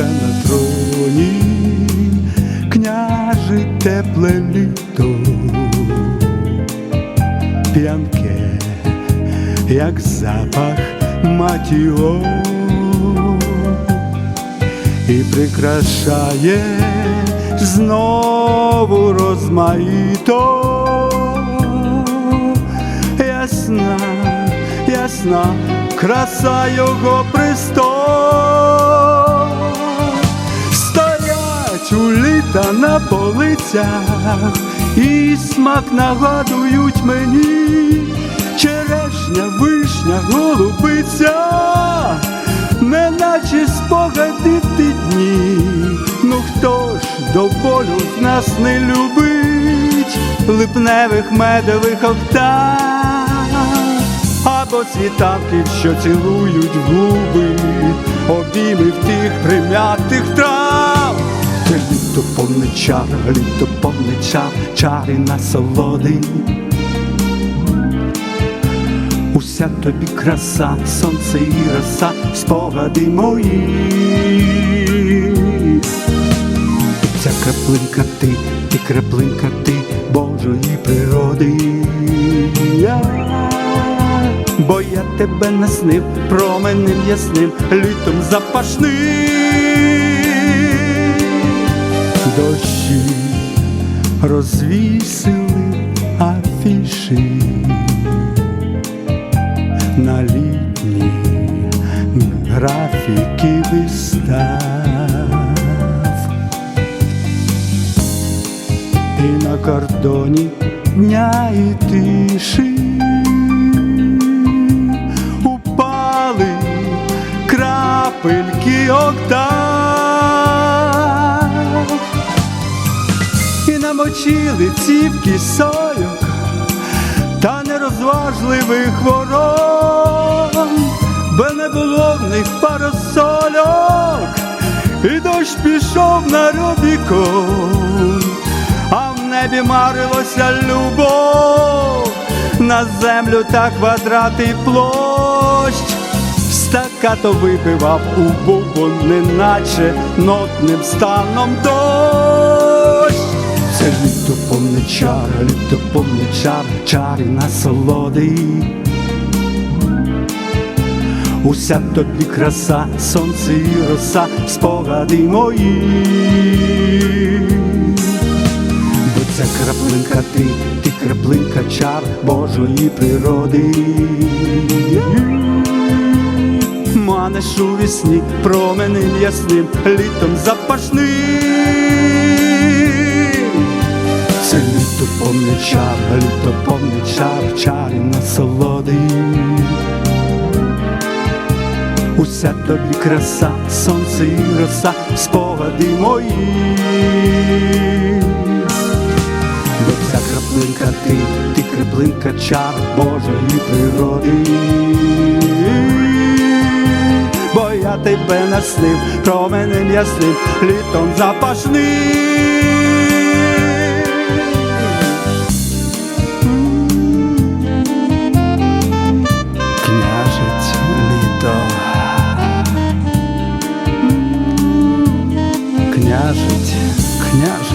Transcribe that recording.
уже на троні, княже тепле літо, п'янке, як запах матіо, і прикрашає знову розмаїто. Ясна, ясна краса його престол. Стоять на полицях, і смак нагадують мені черешня, вишня, голубиця, неначе спогади ті дні. Ну хто ж до болю нас не любить липневих медових октав, або світанків, що цілують губи, обійми в тих прим'ятих трав. Літо повне чар, літо повне чар, чари насолоди. Уся тобі краса, сонце і роса, спогади мої. Ця краплинка ти, ти краплинка ти Божої природи. Я, бо я тебе наснив променем ясним, літом запашним. Дощі розвісили афіші на літні графіки вистав. І на кордоні дня і тиші намочили цівки сойок та нерозважливих ворон, бо не було в них парасольок, і дощ пішов на Рубікон, а в небі марилося любов, на землю та квадрати площ. Стакато вибивав у бубон, неначе нотним станом дощ. Повне чар, чари насолоди. Уся тобі краса, сонце і роса, спогади мої. Бо ця краплинка ти, ти краплинка чар Божої природи. Манеш у вісні променем ясним, літом запашним. Повне чар, повне чар, чари насолоди. Уся тобі краса, сонце і роса, спогади мої. Бо ця краплинка ти, ти краплинка чар Божої природи. Бо я тебе наснив променем ясним, літом запашним. Княжить, княжить.